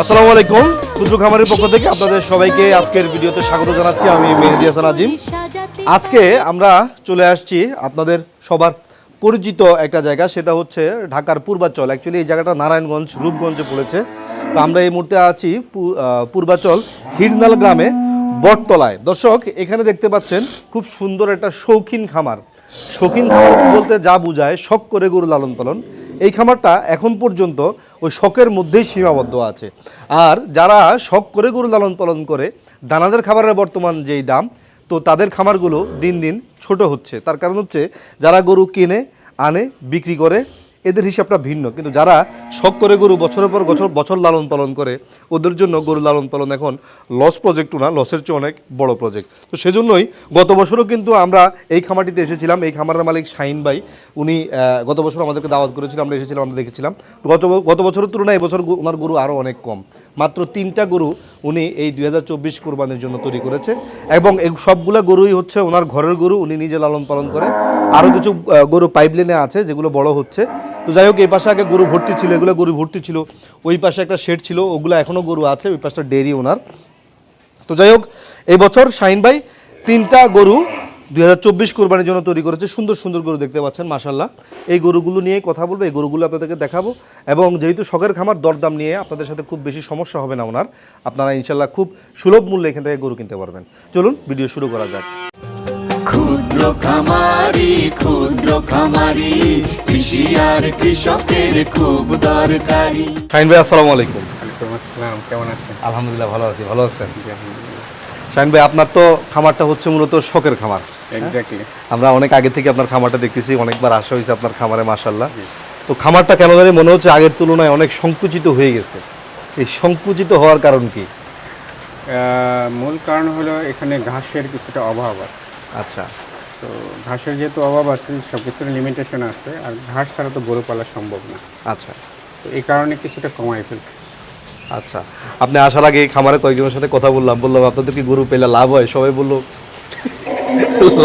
আলাইকুম। ক্ষুদ্র খামারের পক্ষ থেকে আপনাদের সবাইকে আজকের ভিডিওতে স্বাগত জানাচ্ছি আমি মেহেদি হাসান আজিম। আজকে আমরা চলে আসছি আপনাদের সবার পরিচিত একটা জায়গা, সেটা হচ্ছে ঢাকার পূর্বাচল। অ্যাকচুয়ালি এই জায়গাটা নারায়ণগঞ্জ, রূপগঞ্জে পড়েছে। তো আমরা এই মুহূর্তে আছি পূর্বাচল, হিরনাল গ্রামে, বটতলায়। দর্শক, এখানে দেখতে পাচ্ছেন খুব সুন্দর একটা শৌখিন খামার। শৌখিন খামার বলতে যা বোঝায়, শখ করে গরু লালন পালন। এই খামারটা এখন পর্যন্ত ওই শখের মধ্যেই সীমাবদ্ধ আছে। আর যারা শখ করে গরু লালন পালন করে, দানাদের খাবারের বর্তমান যেই দাম, তো তাদের খামারগুলো দিন দিন ছোট হচ্ছে। তার কারণ হচ্ছে, যারা গরু কিনে, আনে, বিক্রি করে এদের হিসাবটা ভিন্ন। কিন্তু যারা শখ করে গরু বছরের পর বছর বছর লালন পালন করে, ওদের জন্য গরু লালন পালন এখন লস প্রজেক্ট না লসের চেয়ে অনেক বড় প্রজেক্ট তো সেজন্যই গত বছরও কিন্তু আমরা এই খামারটিতে এসেছিলাম, এই খামারের মালিক শাহিন ভাই, উনি গত বছর আমাদেরকে দাওয়াত করেছিল, আমরা এসেছিলাম, আমরা দেখেছিলাম। গত গত বছরের তুলনায় এবছর ওনার গরু আরও অনেক কম। মাত্র তিনটা গরু উনি এই দুই হাজার চব্বিশ কোরবানির জন্য তৈরি করেছে এবং সবগুলো গরুই হচ্ছে ওনার ঘরের গরু, উনি নিজে লালন পালন করে আরও কিছু গরু পাইপলাইনে আছে যেগুলো বড় হচ্ছে। তো যাই হোক, এই পাশে আগে গরু ভর্তি ছিল, এগুলো গরু ভর্তি ছিল। ওই পাশে একটা শেড ছিল, ওগুলো এখনও গরু আছে, ওই পাশটা ডেরি ওনার তো যাই হোক, এই বছর শাহিন ভাই তিনটা গরু দুই হাজার চব্বিশ কোরবানির জন্য তৈরি করেছে। সুন্দর সুন্দর গরু দেখতে পাচ্ছেন মাসাল্লাহ এই গরুগুলো নিয়ে কথা বলব, এই গরুগুলো আপনাদেরকে দেখাবো। এবং যেহেতু শখের খামার, দরদাম নিয়ে আপনাদের সাথে খুব বেশি সমস্যা হবে না ওনার। আপনারা ইনশাল্লাহ খুব সুলভ মূল্যে এখান থেকে গরু কিনতে পারবেন। চলুন, ভিডিও শুরু করা যাক। ক্ষুদ্র খামারি ক্ষুদ্র খামারি কৃষি আর কৃষকের খুব দরকারি। শাহিন ভাই আসসালামু আলাইকুম। ওয়ালাইকুম আসসালাম কেমন আছেন? আলহামদুলিল্লাহ ভালো আছি ভালো আছেন? শাহিন ভাই আপনার তো খামারটা হচ্ছে মূলত শখের খামার। আমরা অনেক আগে থেকে আপনার খামারটা দেখতেছি অনেকবার আসা হয়েছে আপনার খামারে মাসাল্লাহ তো খামারটা কেন জানি মনে হচ্ছে আগের তুলনায় অনেক সংকুচিত হয়ে গেছে। এই সংকুচিত হওয়ার কারণ কি? মূল কারণ হলো এখানে ঘাসের কিছুটা অভাব আছে। আচ্ছা। তো ঘাসের যেহেতু অভাব আছে সব কিছুর লিমিটেশন আছে আর ঘাস ছাড়া তো গরু পালা সম্ভব না। আচ্ছা। তো এই কারণে কিছুটা কমাই ফেলছে। আচ্ছা। আপনি আসার আগে খামারে কয়েকজনের সাথে কথা বললাম বললাম আপনাদের কি গরু পেলে লাভ হয়? সবাই বলল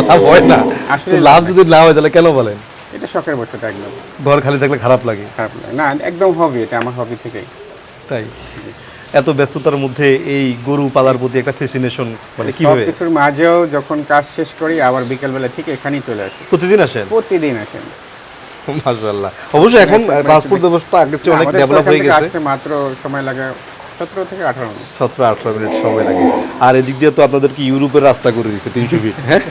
লাভ হয় না। আসলে লাভ যদি না হয় তাহলে কেন বলেন? এটা শখের বসেটা একদম। ঘর খালি থাকলে খারাপ লাগে। খারাপ লাগে। না একদম হবি এটা আমার হবি থেকেই। তাই? এত ব্যস্ততার মধ্যে এই গরু পালার প্রতি একটা ফেসিনেশন মানে কি কীভাবে কিছুর মাঝেও যখন কাজ শেষ করি আবার বিকেলবেলা ঠিক এখানেই চলে আসি। প্রতিদিন আসেন? প্রতিদিন আসেন। মাশাআল্লাহ। অবশ্য এখন ট্রান্সপোর্ট ব্যবস্থা আগের চেয়ে অনেক ডেভেলপ হয়ে গেছে। মাত্র সময় লাগে সতেরো থেকে আঠারো মিনিট। সতেরো আঠারো মিনিট সময় লাগে। আর এদিক দিয়ে তো আপনাদের কি ইউরোপের রাস্তা করে দিচ্ছে তিনশো ফিট হ্যাঁ?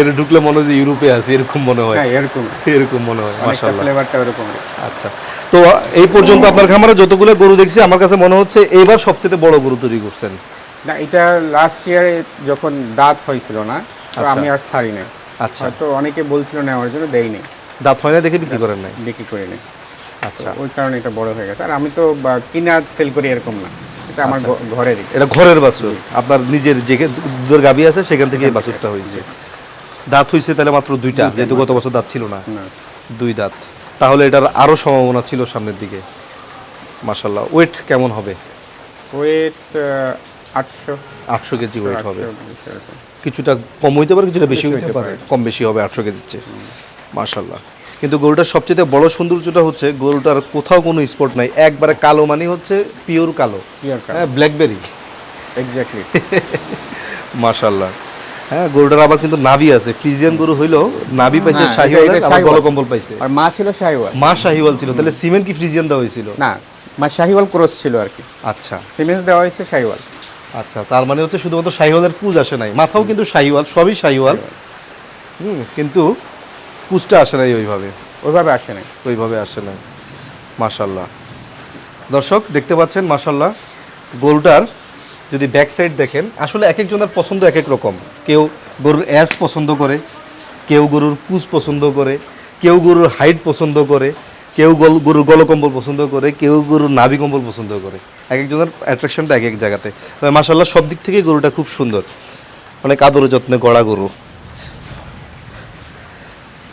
এটা ঢুকলে মনে হয় যে ইউরোপে আছে এরকম মনে হয়। হ্যাঁ এরকম। এরকম মনে হয় মাশাআল্লাহ। ফ্লেভারটা ওরকম। আচ্ছা। তো এই পর্যন্ত আপনার খামারে যতগুলো গরু দেখছি আমার কাছে মনে হচ্ছে এইবার সবচেয়ে বড় গরু তৈরি করছেন। না এটা লাস্ট ইয়ারে যখন দাঁত হয়েছিল না তো আচ্ছা। আমি আর ছাড়ি নাই আচ্ছা। তো অনেকে বলছিল নেওয়ার জন্য দেইনি দাঁত হয় না দেখে বিক্রি করেন নাই? বিক্রি করে নেই আচ্ছা। ওই কারণে এটা বড় হয়ে গেছে। আর আমি তো কিনা সেল করি এরকম না। এটা আমার আচ্ছা। ঘ- ঘরেরই। এটা ঘরের বাছুর। আপনার নিজের যে দুধের গাবি আছে সেখান থেকে বাছুরটা হয়েছে। দাঁত হয়েছে তাহলে মাত্র দুইটা যেহেতু গত বছর দাঁত ছিল না। দুই দাঁত। তাহলে এটার আরও সম্ভাবনা ছিল সামনের দিকে। মাশাল্লাহ ওয়েট কেমন হবে? ওয়েট আটশো। আটশো কেজি ওয়েট হবে। কিছুটা কম হইতে পারে কিছুটা বেশি হইতে পারে। কম বেশি হবে আটশো কেজির চেয়ে। মাশাল্লাহ কিন্তু গরুটার সবচেয়ে বড় সৌন্দর্যটা হচ্ছে গরুটার কোথাও কোনো স্পট নাই। একবারে কালো মানে হচ্ছে পিওর কালো। হ্যাঁ ব্ল্যাকবেরি এক্স্যাক্টলি মাশাল্লাহ হ্যাঁ গরুটার আবার কিন্তু নাভি আছে। ফ্রিজিয়ান গরু হইল নাভি পাইছে শাহিওয়াল আবার। গলকম্বল পাইছে। আর মা ছিল শাহিওয়াল। মা শাহিওয়াল ছিল। তাহলে সিমেন্ট কি ফ্রিজিয়ান দেওয়া হয়েছিল? না মা শাহিওয়াল ক্রস ছিল আর কি। আচ্ছা। সিমেন্ট দেওয়া হয়েছে শাহিওয়াল। আচ্ছা তার মানে হচ্ছে শুধুমাত্র শাহিওয়ালের পুজ আসে নাই। মাথাও কিন্তু শাহিওয়াল সবই শাহিওয়াল। হুম কিন্তু পুজটা আসে নাই ওইভাবে। ওইভাবে আসে নাই। ওইভাবে আসে নাই। মাশাল্লাহ দর্শক, দেখতে পাচ্ছেন মাশাল্লাহ গরুটার যদি ব্যাক সাইড দেখেন, আসলে এক একজনের পছন্দ এক এক রকম। কেউ গরুর অ্যাস পছন্দ করে, কেউ গরুর পুজ পছন্দ করে, কেউ গরুর হাইট পছন্দ করে, কেউ গল গরুর গলকম্বল পছন্দ করে, কেউ গরুর নাভি কম্বল পছন্দ করে। এক একজনের অ্যাট্রাকশনটা এক এক জায়গাতে। তবে মাশাল্লাহ সব দিক থেকে গরুটা খুব সুন্দর। অনেক আদর যত্নে গড়া গরু।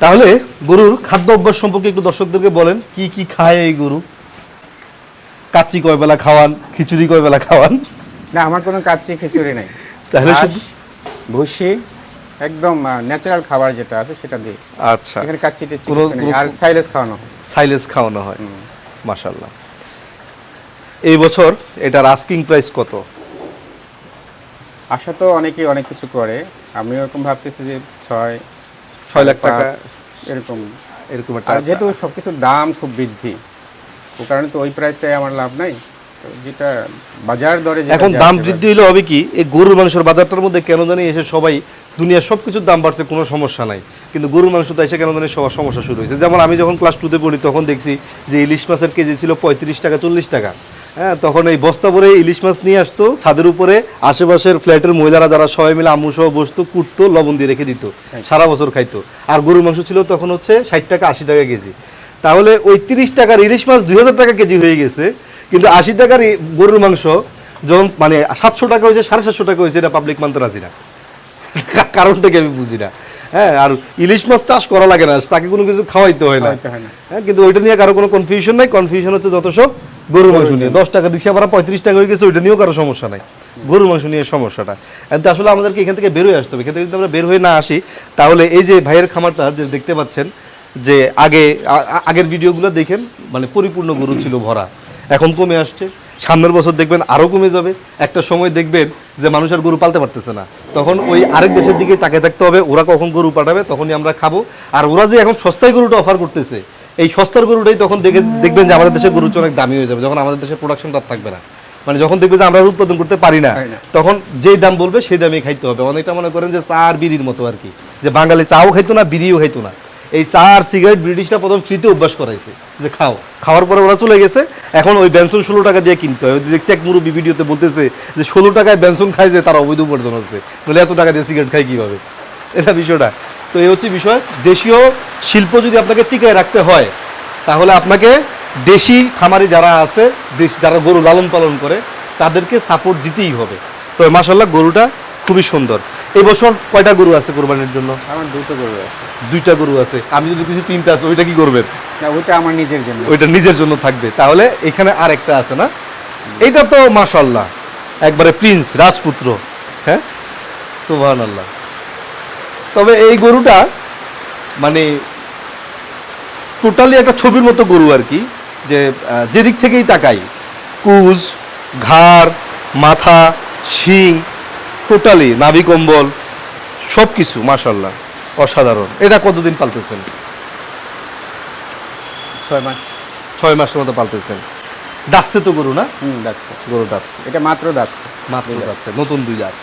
তাহলে গরুর খাদ্য অভ্যাস সম্পর্কে একটু দর্শকদেরকে বলেন কি কি খায় এই গরু? কাচ্চি কয় বেলা খাওয়ান খিচুড়ি কয় বেলা খাওয়ান? না আমার কোনো কাচ্চি খিচুড়ি নেই। তাহলে ভুসি একদম ন্যাচারাল খাবার যেটা আছে সেটা দিই আচ্ছা। এখানে কাচ্চি। আর সাইলেস খাওয়ানো হয়। সাইলেন্স খাওয়ানো হয়। মাশাল্লাহ এই বছর এটার আস্কিং প্রাইস কত? আশা তো অনেকেই অনেক কিছু করে। আমি ওরকম ভাবতেছি যে ছয় ছয় লাখ টাকা। এরকম। এরকম একটা আর যেহেতু সব কিছুর দাম খুব বৃদ্ধি ও কারণে তো ওই প্রাইসে আমার লাভ নাই। যেটা বাজার দরে এখন দাম বৃদ্ধি হলে হবে কি এই গরুর মাংসের বাজারটার মধ্যে কেন জানি এসে সবাই দুনিয়ার সব কিছুর দাম বাড়ছে কোনো সমস্যা নাই। কিন্তু গরুর মাংসটা এসে কেন জানি সবার সমস্যা শুরু হয়েছে। যেমন আমি যখন ক্লাস টুতে পড়ি তখন দেখছি যে ইলিশ মাছের কেজি ছিল পঁয়ত্রিশ টাকা চল্লিশ টাকা। হ্যাঁ তখন এই বস্তা ভরে ইলিশ মাছ নিয়ে আসতো ছাদের উপরে। আশেপাশের ফ্ল্যাটের মহিলারা যারা সবাই মিলে আম্মু সহ বসতো কুটতো লবণ দিয়ে রেখে দিত। সারা বছর খাইতো। আর গরুর মাংস ছিল তখন হচ্ছে ষাট টাকা আশি টাকা কেজি। তাহলে ওই তিরিশ টাকার ইলিশ মাছ দুই হাজার টাকা কেজি হয়ে গেছে। কিন্তু আশি টাকার গরুর মাংস যখন মানে সাতশো টাকা হয়েছে সাড়ে সাতশো টাকা হয়েছে এটা পাবলিক মানতে রাজি না। কারণটাকে আমি বুঝি না। হ্যাঁ আর ইলিশ মাছ চাষ করা লাগে না তাকে কোনো কিছু খাওয়াইতে হয় খাওয়াইতে হয় না। হ্যাঁ কিন্তু ওইটা নিয়ে কারও কোনো কনফিউশন নাই। কনফিউশন হচ্ছে যত সব গরুর মাংস নিয়ে। দশ টাকা রিক্সা ভাড়া পঁয়ত্রিশ টাকা হয়ে গেছে ওইটা নিয়েও কারও সমস্যা নাই। গরুর মাংস নিয়ে সমস্যাটা। কিন্তু আসলে আমাদেরকে এখান থেকে বের হয়ে আসতে হবে। এখান থেকে যদি আমরা বের হয়ে না আসি তাহলে এই যে ভাইয়ের খামারটা যে দেখতে পাচ্ছেন যে আগে আগের ভিডিওগুলো দেখেন মানে পরিপূর্ণ গরু ছিল ভরা। এখন কমে আসছে। সামনের বছর দেখবেন আরও কমে যাবে। একটা সময় দেখবেন যে মানুষ আর গরু পালতে পারতেছে না। তখন ওই আরেক দেশের দিকে তাকিয়ে থাকতে হবে ওরা কখন গরু পাঠাবে তখনই আমরা খাব। আর ওরা যে এখন সস্তায় গরুটা অফার করতেছে এই সস্তার গরুটাই তখন দেখে দেখবেন যে আমাদের দেশের গরু অনেক দামি হয়ে যাবে। যখন আমাদের দেশের প্রোডাকশনটা থাকবে না। মানে যখন দেখবে যে আমরা উৎপাদন করতে পারি না তখন যেই দাম বলবে সেই দামে খাইতে হবে। অনেকটা মনে করেন যে চা আর বিড়ির মতো আর কি। যে বাঙালি চাও খাইতো না বিড়িও খাইতো না। এই চা আর সিগারেট ব্রিটিশরা প্রথম ফ্রিতে অভ্যাস করাইছে যে খাও। খাওয়ার পরে ওরা চলে গেছে। এখন ওই বেনসন ষোলো টাকা দিয়ে কিনতে হয়। দেখছি এক মুরব্বী ভিডিওতে বলতেছে যে ষোলো টাকায় বেনসন খায় যে তার অবৈধ উপার্জন হচ্ছে বলে এত টাকা দিয়ে সিগারেট খায় কীভাবে? এটা বিষয়টা। তো এই হচ্ছে বিষয়। দেশীয় শিল্প যদি আপনাকে টিকায় রাখতে হয় তাহলে আপনাকে দেশি খামারি যারা আছে দেশ যারা গরু লালন পালন করে তাদেরকে সাপোর্ট দিতেই হবে। তো মাসাল্লাহ গরুটা খুবই সুন্দর। এই বছর কয়টা গরু আছে কোরবানির জন্য? আমার দুটো গরু আছে। দুইটা গরু আছে। আমি যদি কিছু তিনটা আছে ওইটা কি করবেন? না ওইটা আমার নিজের জন্য। ওইটা নিজের জন্য থাকবে। তাহলে এখানে আর একটা আছে না? এটা তো মাশাল্লাহ একবারে প্রিন্স রাজপুত্র। হ্যাঁ? সুবহান আল্লাহ তবে এই গরুটা মানে টোটালি একটা ছবির মতো গরু আর কি যে যেদিক থেকেই তাকাই কুজ ঘাড় মাথা শিং টোটালি নাভি কম্বল সব কিছু মাশাল্লাহ অসাধারণ। এটা কতদিন পালতেছেন? ছয় মাস। ছয় মাসের মতো পালতেছেন। ডাকছে তো গরু না? হুম যাচ্ছে গরু ডাকছে। এটা মাত্র ডাকছে। মাত্র ডাকছে নতুন দুই জাত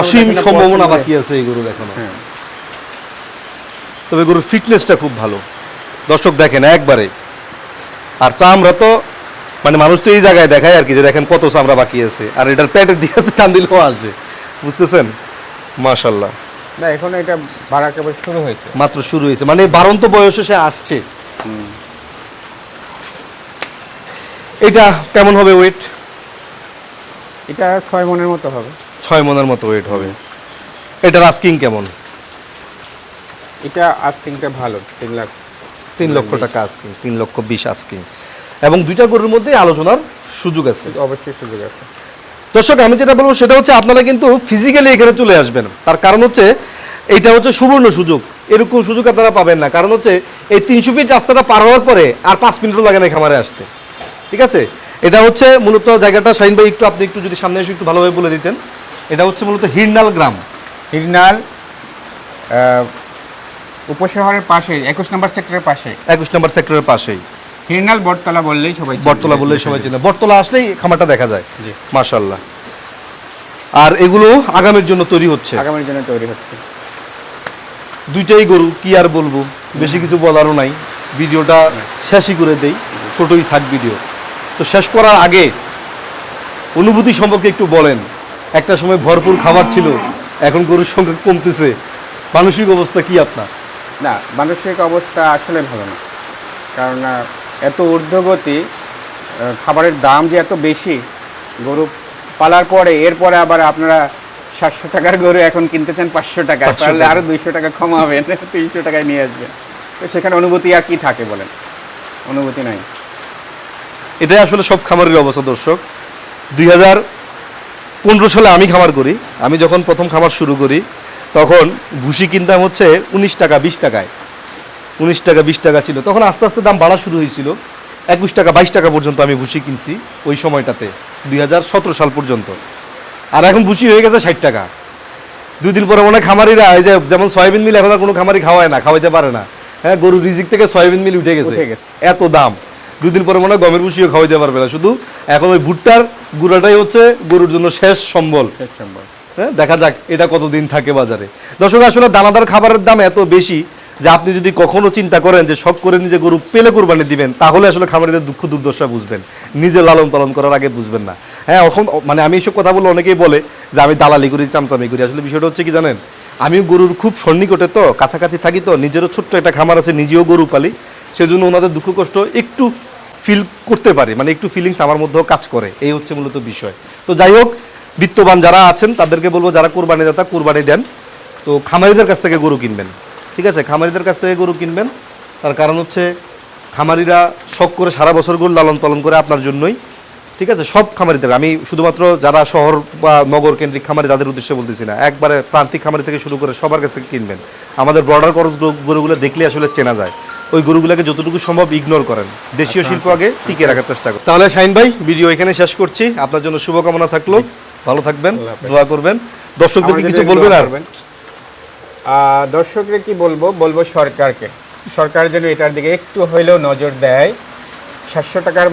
অসীম সম্ভাবনা বাকি আছে এই গরুর এখনও। হ্যাঁ। তবে গরুর ফিটনেসটা খুব ভালো। দর্শক দেখেন একবারে। আর চামড়া তো মানে মানুষ তো এই জায়গায় দেখায় আর কি যে দেখেন কত চামড়া বাকি আছে। আর এটার প্যাটের দিকে টান দিলেও আসে। বুঝতেছেন? মাশাল্লাহ না এখন এটা ভাড়া কেবল শুরু হয়েছে। মাত্র শুরু হয়েছে। মানে বারন্ত বয়সে সে আসছে। এটা কেমন হবে ওয়েট এটা ছয় মনের মতো হবে। ছয় মনের মতো ওয়েট হবে। এটার আস্কিং কেমন? এটা আস্কিংটা ভালো তিন লাখ তিন লক্ষ টাকা আস্কিং তিন লক্ষ বিশ আস্কিং এবং দুইটা গরুর মধ্যে আলোচনার সুযোগ আছে। অবশ্যই সুযোগ আছে। দর্শক আমি যেটা বলব সেটা হচ্ছে আপনারা কিন্তু ফিজিক্যালি এখানে চলে আসবেন। তার কারণ হচ্ছে এটা হচ্ছে সুবর্ণ সুযোগ। এরকম সুযোগ আপনারা পাবেন না। কারণ হচ্ছে এই তিনশো ফিট রাস্তাটা পার হওয়ার পরে আর পাঁচ মিনিটও লাগে না খামারে আসতে। ঠিক আছে? এটা হচ্ছে মূলত জায়গাটা। শাহিন ভাই একটু আপনি একটু যদি সামনে এসে একটু ভালোভাবে বলে দিতেন। এটা হচ্ছে মূলত হিরনাল গ্রাম। হিরনাল উপশহরের পাশে একুশ নম্বর সেক্টরের পাশে একুশ নম্বর সেক্টরের পাশেই। হিরনাল বটতলা বললেই সবাই বটতলা বললেই সবাই চেনে। বটতলা আসলেই খামারটা দেখা যায়। জি। মাশাল্লাহ আর এগুলো আগামীর জন্য তৈরি হচ্ছে। আগামীর জন্য তৈরি হচ্ছে। দুইটাই গরু কি আর বলব? বেশি কিছু বলারও নাই। ভিডিওটা শেষই করে দেই। ছোটই থাক ভিডিও। তো শেষ করার আগে অনুভূতি সম্পর্কে একটু বলেন। একটা সময় ভরপুর খাবার ছিল এখন গরুর সংখ্যা কমতেছে। মানসিক অবস্থা কি আপনার? না মানসিক অবস্থা আসলে ভালো না। কারণ এত ঊর্ধ্বগতি খাবারের দাম যে এত বেশি গরু পালার পরে এরপরে আবার আপনারা সাতশো টাকার গরু এখন কিনতে চান পাঁচশো টাকা 500 তাহলে আরও দুইশো টাকা কমাবেন তিনশো টাকায় নিয়ে আসবেন। তো সেখানে অনুভূতি আর কি থাকে বলেন? অনুভূতি নাই। এটাই আসলে সব খামারের অবস্থা দর্শক। দুই হাজার পনেরো সালে আমি খামার করি। আমি যখন প্রথম খামার শুরু করি তখন ভুসি কিনতাম হচ্ছে উনিশ টাকা বিশ টাকায়। উনিশ টাকা বিশ টাকা ছিল। তখন আস্তে আস্তে দাম বাড়া শুরু হয়েছিল। একুশ টাকা বাইশ টাকা পর্যন্ত আমি ভুসি কিনছি ওই সময়টাতে দুই হাজার সতেরো সাল পর্যন্ত। আর এখন ভুসি হয়ে গেছে ষাট টাকা। দুই দিন পরে মনে হয় খামারিরা এই যে যেমন সয়াবিন মিল এখন কোনো খামারি খাওয়ায় না খাওয়াইতে পারে না। হ্যাঁ গরুর রিজিক থেকে সয়াবিন মিল উঠে গেছে। এত দাম। দুই দিন পরে মনে হয় গমের ভুসিও খাওয়াইতে পারবে না। শুধু এখন ওই ভুট্টার গুঁড়াটাই হচ্ছে গরুর জন্য শেষ সম্বল। শেষ সম্ভব হ্যাঁ দেখা যাক এটা কতদিন থাকে বাজারে। দর্শক আসলে দানাদার খাবারের দাম এত বেশি যে আপনি যদি কখনো চিন্তা করেন যে শখ করে নিজে গরু পেলে কোরবানি দিবেন তাহলে আসলে খামারিদের দুঃখ দুর্দশা বুঝবেন। নিজে লালন পালন করার আগে বুঝবেন না। হ্যাঁ এখন মানে আমি এইসব কথা বলে অনেকেই বলে যে আমি দালালি করি চামচামি করি। আসলে বিষয়টা হচ্ছে কি জানেন? আমি গরুর খুব সন্নিকটে তো কাছাকাছি থাকি তো নিজেরও ছোট্ট একটা খামার আছে নিজেও গরু পালি। সেজন্য ওনাদের দুঃখ কষ্ট একটু ফিল করতে পারি মানে একটু ফিলিংস আমার মধ্যেও কাজ করে, এই হচ্ছে মূলত বিষয়। তো যাই হোক, বিত্তবান যারা আছেন, তাদেরকে বলব যারা কোরবানি দাতা, কোরবানি দেন। তো খামারিদের কাছ থেকে গরু কিনবেন, ঠিক আছে? খামারিদের কাছ থেকে গরু কিনবেন, তার কারণ হচ্ছে খামারিরা শখ করে সারা বছর গরু লালন পালন করে আপনার জন্যই, ঠিক আছে? সব খামারিদের, আমি শুধুমাত্র যারা শহর বা নগর কেন্দ্রিক খামারি, তাদের উদ্দেশ্যে বলতেছি না, একবারে প্রান্তিক খামারি থেকে শুরু করে সবার কাছ থেকে কিনবেন। আমাদের বর্ডার করজ গরুগুলো দেখলে আসলে চেনা যায়। ওই গরুগুলোকে যতটুকু সম্ভব ইগনোর করেন। দেশীয় শিল্প আগে টিকে রাখার চেষ্টা করেন। তাহলে শাইন ভাই ভিডিও এখানে শেষ করছি। আপনার জন্য শুভকামনা থাকল। ভালো থাকবেন দোয়া করবেন। দর্শকদের কিছু বলবেন আর। দর্শকরা কি বলব? বলব সরকারকে। সরকার যেন এটার দিকে একটু হইলেও নজর দেয়। সাতশো টাকার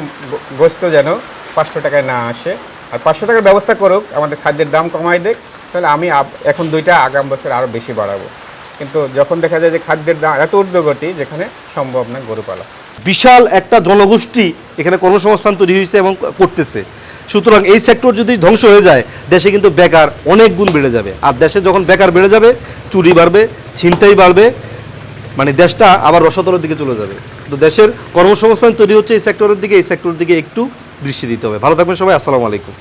গোস্ত যেন পাঁচশো টাকায় না আসে। আর পাঁচশো টাকার ব্যবস্থা করুক আমাদের খাদ্যের দাম কমাই দেখ। তাহলে আমি এখন দুইটা আগাম বছর আরও বেশি বাড়াবো। কিন্তু যখন দেখা যায় যে খাদ্যের দাম এত ঊর্ধ্বগতি, যেখানে সম্ভব না গরু পালা। বিশাল একটা জনগোষ্ঠী এখানে কর্মসংস্থান তৈরি হয়েছে এবং করতেছে। সুতরাং এই সেক্টর যদি ধ্বংস হয়ে যায়, দেশে কিন্তু বেকার অনেক গুণ বেড়ে যাবে। আর দেশে যখন বেকার বেড়ে যাবে, চুরি বাড়বে, ছিনতাই বাড়বে মানে দেশটা আবার রসতলের দিকে চলে যাবে। তো দেশের কর্মসংস্থান তৈরি হচ্ছে এই সেক্টরের দিকে, এই সেক্টরের দিকে একটু দৃষ্টি দিতে হবে। ভালো থাকবেন সবাই, আসসালামু আলাইকুম।